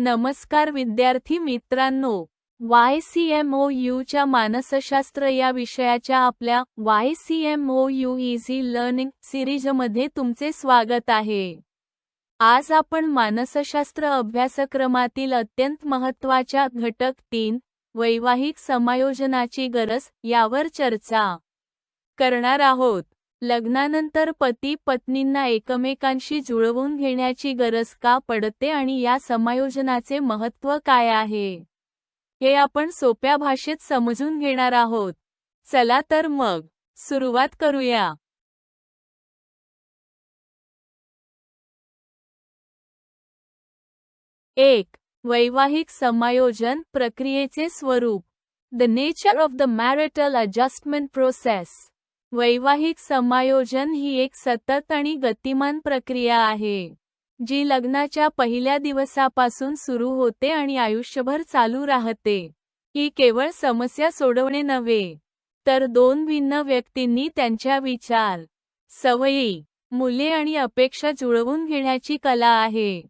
नमस्कार विद्यार्थी मित्रांनो वाय सी एम ओ यूच्या मानसशास्त्र या विषयाच्या आपल्या Y C M O U easy learning सिरीजमध्ये तुमचे स्वागत आहे. आज आपण मानसशास्त्र अभ्यासक्रमातील अत्यंत महत्त्वाच्या घटक तीन वैवाहिक समायोजनाची गरज यावर चर्चा करणार आहोत. लग्नानंतर पती पत्नींना एकमेकांशी जुळवून घेण्याची गरज का पडते आणि या समायोजनाचे महत्त्व काय आहे? हे आपण सोप्या भाषेत समजून घेणार आहोत. चला तर मग सुरुवात करूया. एक वैवाहिक समायोजन प्रक्रियेचे स्वरूप. The nature of the marital adjustment process वैवाहिक समायोजन ही एक सतत आणि गतिमान प्रक्रिया आहे जी लग्नाच्या पहिल्या दिवसापासून सुरू होते आणि आयुष्यभर चालू राहते. ही केवळ समस्या सोडवणे नव्हे तर दोन भिन्न व्यक्तींनी त्यांच्या विचार सवयी मुले आणि अपेक्षा जुळवून घेण्याची कला आहे.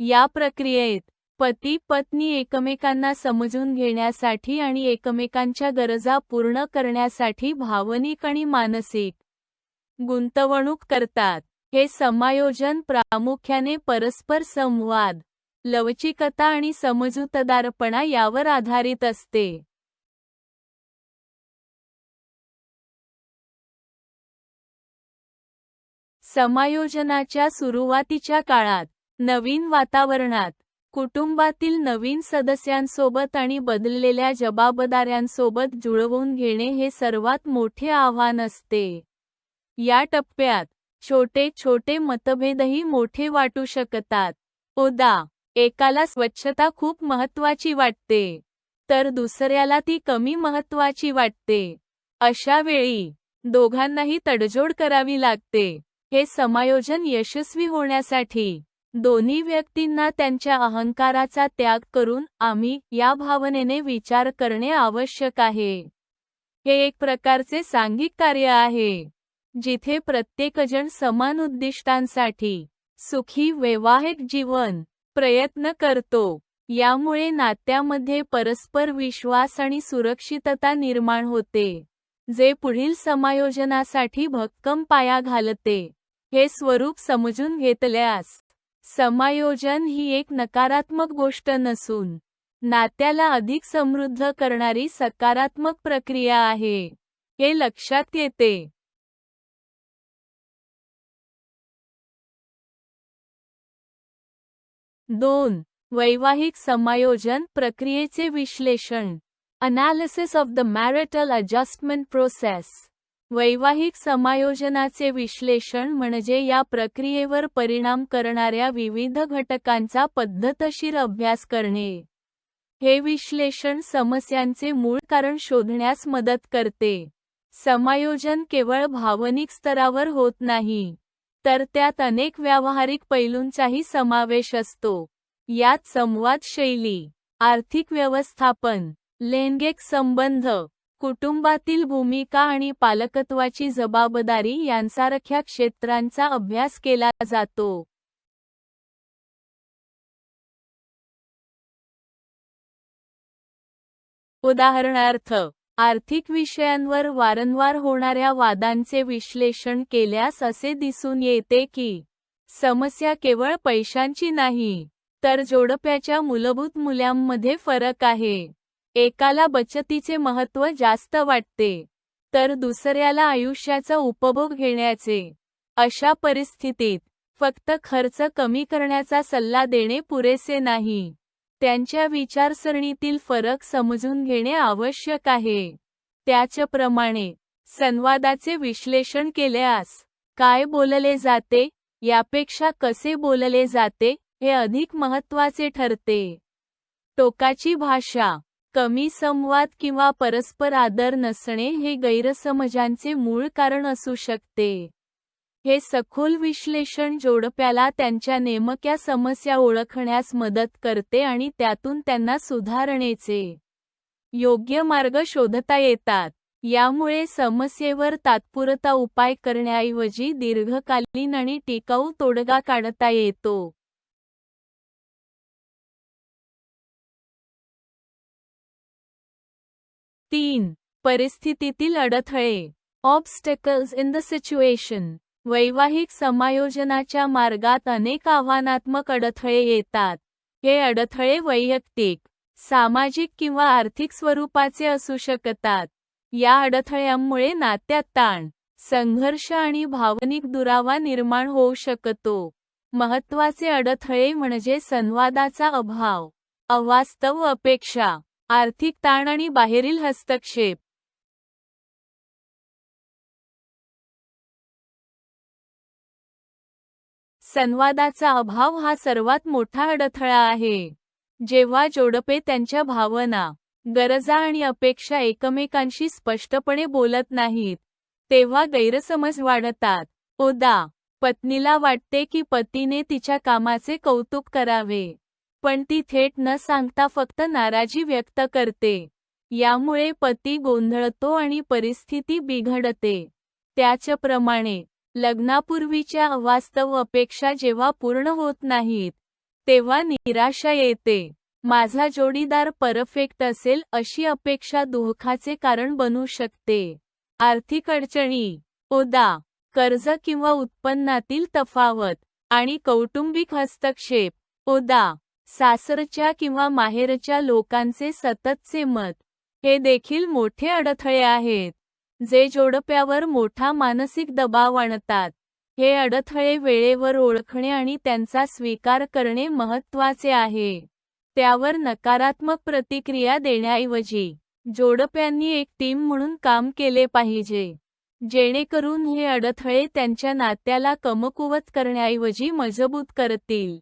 या प्रक्रियेत पती पत्नी एकमेकांना समजून घेण्यासाठी आणि एकमेकांच्या गरजा पूर्ण करण्यासाठी भावनिक आणि मानसिक गुंतवणूक करतात. हे समायोजन प्रामुख्याने परस्पर संवाद लवचिकता आणि समजूतदारपणा यावर आधारित असते. समायोजनाच्या सुरुवातीच्या काळात नवीन वातावरणात कुटुंबातील नवीन सदस्यांसोबत आणि बदललेल्या जबाबदाऱ्यांसोबत जुळवून घेणे हे सर्वात मोठे आव्हान असते. या टप्प्यात छोटे छोटे मतभेदही मोठे वाटू शकतात. ओदा एकाला स्वच्छता खूप महत्वाची वाटते तर दुसऱ्याला ती कमी महत्वाची वाटते. अशा वेळी दोघांनाही तडजोड करावी लागते. हे समायोजन यशस्वी होण्यासाठी दोन्ही व्यक्तींना त्यांच्या अहंकाराचा त्याग करून आम्ही या भावनेने विचार करणे आवश्यक आहे. हे एक प्रकारचे सांघिक कार्य आहे जिथे प्रत्येकजण समान उद्दिष्टांसाठी सुखी वैवाहिक जीवन प्रयत्न करतो. यामुळे नात्यामध्ये परस्पर विश्वास आणि सुरक्षितता निर्माण होते जे पुढील समायोजनासाठी भक्कम पाया घालते. हे स्वरूप समजून घेतल्यास समायोजन ही एक नकारात्मक गोष्ट नसून नात्याला अधिक समृद्ध करणारी सकारात्मक प्रक्रिया आहे हे लक्षात येते. दोन वैवाहिक समायोजन प्रक्रियेचे विश्लेषण analysis of the marital adjustment process वैवाहिक समायोजनाचे विश्लेषण म्हणजे या प्रक्रियेवर परिणाम करणाऱ्या विविध घटकांचा पद्धतशीर अभ्यास करणे. हे विश्लेषण समस्यांचे मूळ कारण शोधण्यास मदत करते. समायोजन केवळ भावनिक स्तरावर होत नाही तर त्यात अनेक व्यावहारिक पैलूंचाही समावेश असतो. यात संवाद शैली आर्थिक व्यवस्थापन लैंगिक संबंध कुटुंबातील भूमिका आणि पालकत्वाची जबाबदारी यांसारख्या क्षेत्रांचा अभ्यास केला जातो. उदाहरणार्थ आर्थिक विषयांवर वारंवार होणाऱ्या वादांचे विश्लेषण केल्यास असे दिसून येते की समस्या केवळ पैशांची नाही तर जोडप्याच्या मूलभूत मूल्यांमध्ये फरक आहे. एकाला बचतीचे महत्त्व जास्त वाटते तर दुसऱ्याला आयुष्याचा उपभोग घेण्याचे. अशा परिस्थितीत फक्त खर्च कमी करण्याचा सल्ला देणे पुरेसे नाही. त्यांच्या विचारसरणीतील फरक समजून घेणे आवश्यक आहे. त्याचप्रमाणे संवादाचे विश्लेषण केल्यास काय बोलले जाते यापेक्षा कसे बोलले जाते हे अधिक महत्त्वाचे ठरते. टोकाची भाषा कमी संवाद किंवा परस्पर आदर नसणे हे गैरसमजांचे मूळ कारण असू शकते. हे सखोल विश्लेषण जोडप्याला त्यांच्या नेमक्या समस्या ओळखण्यास मदत करते आणि त्यातून त्यांना सुधारणेचे योग्य मार्ग शोधता येतात. यामुळे समस्येवर तात्पुरता उपाय करण्याऐवजी दीर्घकालीन आणि टिकाऊ तोडगा काढता येतो. तीन परिस्थितीतील अडथळे ऑब्स्टेकल्स इन द सिच्युएशन वैवाहिक समायोजनाच्या मार्गात अनेक आव्हानात्मक अडथळे येतात. हे अडथळे वैयक्तिक सामाजिक किंवा आर्थिक स्वरूपाचे असू शकतात. या अडथळ्यांमुळे नात्यात ताण संघर्ष आणि भावनिक दुरावा निर्माण होऊ शकतो. महत्त्वाचे अडथळे म्हणजे संवादाचा अभाव अवास्तव अपेक्षा आर्थिक ताण आणि बाहेरील हस्तक्षेप. संवादाचा अभाव हा सर्वात मोठा अडथळा आहे. जेव्हा जोडपे त्यांच्या भावना गरजा आणि अपेक्षा एकमेकांशी स्पष्टपणे बोलत नाहीत तेव्हा गैरसमज वाढतात. ओदा पत्नीला वाटते की पतीने तिच्या कामाचे कौतुक करावे. पण ती थेट न सांगता फक्त नाराजी व्यक्त करते. यामुळे पती गोंधळतो आणि परिस्थिती बिघडते. त्याचप्रमाणे लग्नापूर्वीच्या अवास्तव अपेक्षा जेव्हा पूर्ण होत नाहीत तेव्हा निराशा येते. माझा जोडीदार परफेक्ट असेल अशी अपेक्षा दुःखाचे कारण बनू शकते. आर्थिक अडचणी ओदा कर्ज किंवा उत्पन्नातील तफावत आणि कौटुंबिक हस्तक्षेप ओदा सासरच्या किंवा माहेरच्या लोकांचे सततचे मत हे देखील मोठे अडथळे आहेत. जे जोडप्यावर मोठा मानसिक दबाव आणतात हे अडथळे वेळेवर ओळखणे आणि त्यांचा स्वीकार करणे महत्त्वाचे आहे. त्यावर नकारात्मक प्रतिक्रिया देण्याऐवजी जोडप्यांनी एक टीम म्हणून काम केले पाहिजे. जेणेकरून हे अडथळे त्यांच्या नात्याला कमकुवत करण्याऐवजी मजबूत करतील.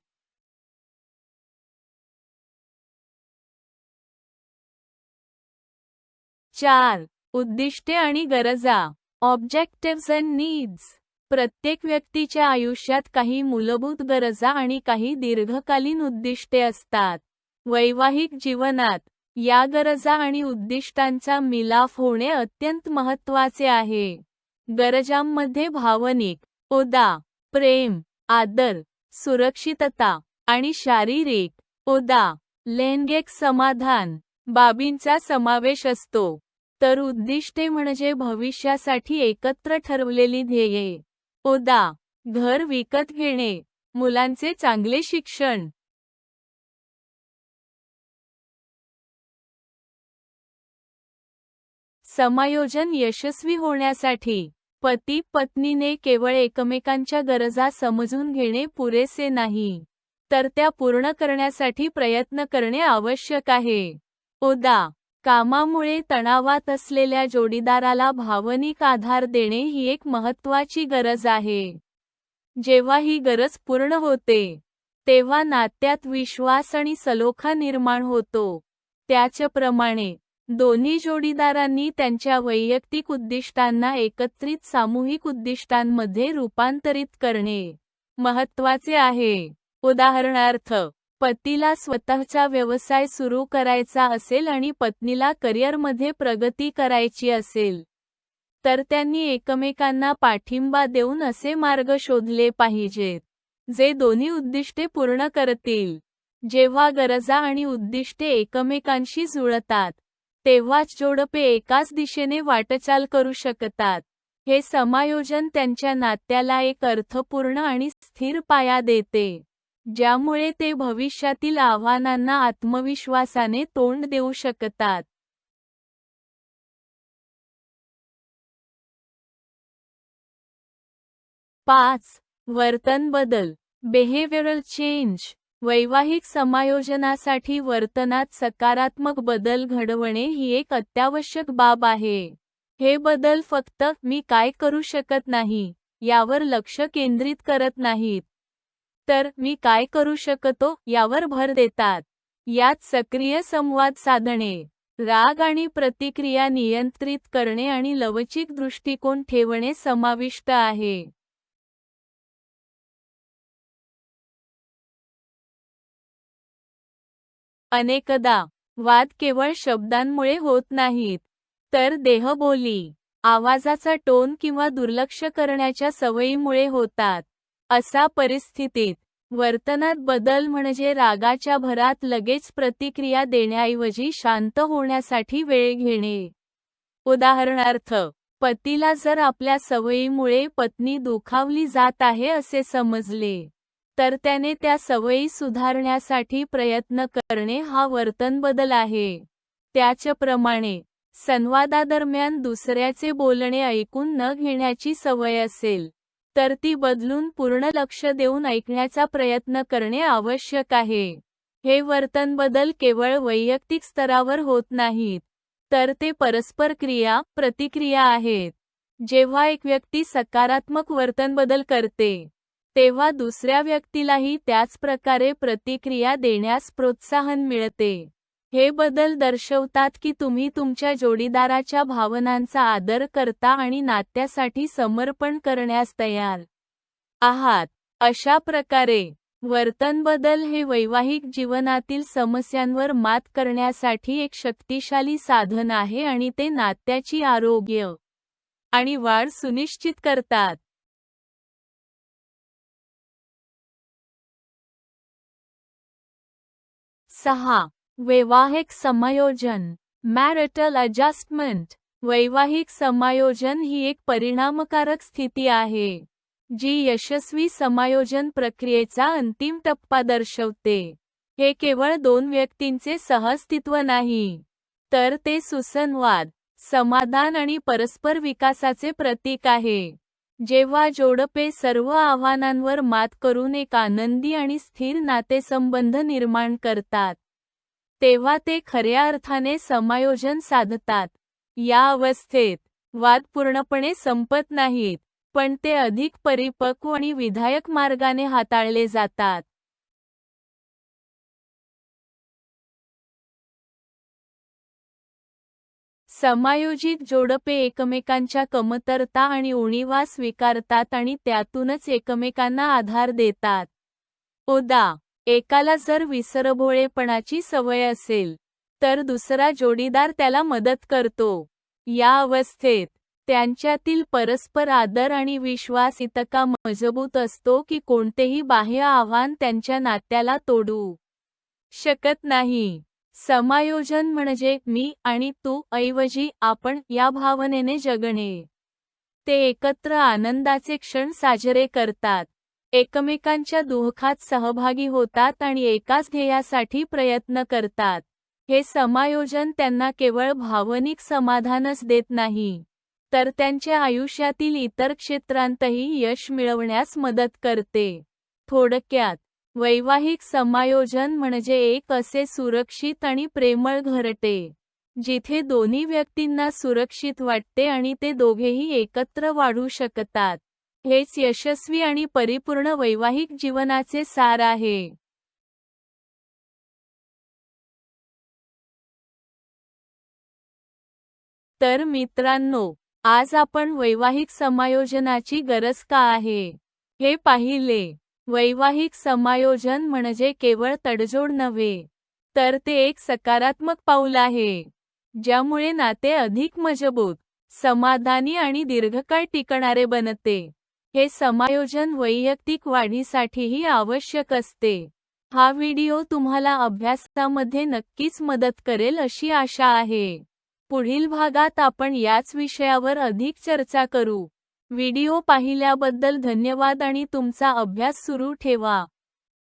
चार उद्दिष्टे आणि गरजा. ऑब्जेक्टिव्स अँड नीड्स प्रत्येक व्यक्तीच्या आयुष्यात काही मूलभूत गरजा आणि काही दीर्घकालीन उद्दिष्टे असतात. वैवाहिक जीवनात या गरजा आणि उद्दिष्टांचा मिलाफ होणे अत्यंत महत्त्वाचे आहे. गरजांमध्ये भावनिक ओदा प्रेम आदर सुरक्षितता आणि शारीरिक ओदा लैंगिक समाधान बाबींचा समावेश असतो. तर उद्दिष्टे म्हणजे भविष्यासाठी एकत्र ठरवलेली ध्येये. ओदा घर विकत घेणे. मुलांचे चांगले शिक्षण. समायोजन यशस्वी होण्यासाठी. पती पत्नीने केवळ एकमेकांच्या गरजा समजून घेणे पुरेसे नाही. तर त्या पूर्ण करण्यासाठी प्रयत्न करणे आवश्यक आहे. ओदा कामामुळे तणावात असलेल्या जोडीदाराला भावनिक आधार देणे ही एक महत्त्वाची गरज आहे. जेव्हा ही गरज पूर्ण होते तेव्हा नात्यात विश्वास आणि सलोखा निर्माण होतो. त्याचप्रमाणे दोन्ही जोडीदारांनी त्यांच्या वैयक्तिक उद्दिष्टांना एकत्रित सामूहिक उद्दिष्टांमध्ये रूपांतरित करणे महत्त्वाचे आहे. उदाहरणार्थ पतीला स्वतःचा व्यवसाय सुरू करायचा असेल आणि पत्नीला करिअरमध्ये प्रगती करायची असेल तर त्यांनी एकमेकांना पाठिंबा देऊन असे मार्ग शोधले पाहिजेत जे दोन्ही उद्दिष्टे पूर्ण करतील. जेव्हा गरजा आणि उद्दिष्टे एकमेकांशी जुळतात तेव्हाच जोडपे एकाच दिशेने वाटचाल करू शकतात. हे समायोजन त्यांच्या नात्याला एक अर्थपूर्ण आणि स्थिर पाया देते. ज्यामुळे ते भविष्यातील आव्हानांना आत्मविश्वासाने तोंड देऊ शकतात. पाच वर्तन बदल. बिहेवियरल चेंज वैवाहिक समायोजनासाठी वर्तनात सकारात्मक बदल घडवणे ही एक अत्यावश्यक बाब आहे. हे बदल फक्त मी काय करू शकत नाही यावर लक्ष केंद्रित करत नाहीत. तर मी काय करू शकतो यावर भर देतात. यात सक्रिय संवाद साधणे राग आणि प्रतिक्रिया नियंत्रित करणे आणि लवचिक दृष्टिकोन ठेवणे समाविष्ट आहे. अनेकदा वाद केवळ शब्दांमुळे होत नाहीत तर देहबोली आवाजाचा टोन किंवा दुर्लक्ष करण्याच्या सवयीमुळे होतात. असा परिस्थितीत वर्तनात बदल म्हणजे रागाच्या भरात लगेच प्रतिक्रिया देण्याऐवजी शांत होण्यासाठी वेळ घेणे. उदाहरणार्थ पतीला जर आपल्या सवयीमुळे पत्नी दुखावली जात आहे असे समजले तर त्याने त्या सवयी सुधारण्यासाठी प्रयत्न करणे हा वर्तन बदल आहे. त्याचप्रमाणे संवादादरम्यान दुसऱ्याचे बोलणे ऐकून न घेण्याची सवय असेल तर ती बदलून पूर्ण लक्ष देऊन ऐकण्याचा प्रयत्न करणे आवश्यक आहे. हे वर्तन बदल केवळ वैयक्तिक स्तरावर होत नाहीत तर ते परस्पर क्रिया प्रतिक्रिया आहेत. जेव्हा एक व्यक्ती सकारात्मक वर्तन बदल करते तेव्हा दुसऱ्या व्यक्तीलाही त्याच प्रकारे प्रतिक्रिया देण्यास प्रोत्साहन मिळते. हे बदल दर्शवतात की तुम्ही तुमच्या जोडीदाराच्या भावनांचा आदर करता आणि नात्यासाठी समर्पण करण्यास तयार आहात. अशा प्रकारे वर्तन बदल हे वैवाहिक जीवनातील समस्यांवर मात करण्यासाठी एक शक्तिशाली साधन आहे आणि ते नात्याची आरोग्य आणि वाढ सुनिश्चित करतात. सहा. वैवाहिक समायोजन मॅरिटल अडजस्टमेंट वैवाहिक समायोजन ही एक परिणामकारक स्थिती आहे जी यशस्वी समायोजन प्रक्रियेचा अंतिम टप्पा दर्शवते. हे केवळ दोन व्यक्तींचे सहअस्तित्व नाही तर ते सुसंवाद समाधान आणि परस्पर विकासाचे प्रतीक आहे. जेव्हा जोडपे सर्व आव्हानांवर मात करून एक आनंदी आणि स्थिर नातेसंबंध निर्माण करतात तेव्हा ते खऱ्या अर्थाने समायोजन साधतात. या अवस्थेत वाद पूर्णपणे संपत नाहीत पण ते अधिक परिपक्व आणि विधायक मार्गाने हाताळले जातात. समायोजित जोडपे एकमेकांच्या कमतरता आणि उणीवा स्वीकारतात आणि त्यातूनच एकमेकांना आधार देतात. ओदा एकाला जर विसरभोळेपणाची सवय असेल तर दुसरा जोडीदार त्याला मदत करतो. या अवस्थेत त्यांच्यातील परस्पर आदर आणि विश्वास इतका मजबूत असतो की कोणतेही बाह्य आव्हान त्यांच्या नात्याला तोडू शकत नाही. समायोजन म्हणजे मी आणि तू ऐवजी आपण या भावनेने जगणे. ते एकत्र आनंदाचे क्षण साजरे करतात. एकमेकांच्या दुःखात सहभागी होतात आणि एकाच ध्येयासाठी प्रयत्न करतात. हे समायोजन त्यांना केवळ भावनिक समाधानच देत नाही तर त्यांच्या आयुष्यातील इतर क्षेत्रांतही यश मिळवण्यास मदत करते. थोडक्यात वैवाहिक समायोजन म्हणजे एक असे सुरक्षित आणि प्रेमळ घरटे जिथे दोन्ही व्यक्तींना सुरक्षित वाटते आणि ते दोघेही एकत्र वाढू शकतात. हेच यशस्वी आणि परिपूर्ण वैवाहिक जीवनाचे सार आहे. तर मित्रांनो आज आपण वैवाहिक समायोजनाची गरज का आहे? हे पाहिले. वैवाहिक समायोजन म्हणजे केवळ तडजोड नव्हे तर ते एक सकारात्मक पाऊल आहे ज्यामुळे नाते अधिक मजबूत समाधानी आणि दीर्घकाळ टिकणारे बनते. हे समायोजन वैयक्तिक वाढीसाठीही आवश्यक असते. हा व्हिडिओ तुम्हाला अभ्यासामध्ये नक्कीच मदत करेल अशी आशा आहे. पुढील भागात आपण याच विषयावर अधिक चर्चा करू. व्हिडिओ पाहिल्याबद्दल धन्यवाद आणि तुमचा अभ्यास सुरू ठेवा.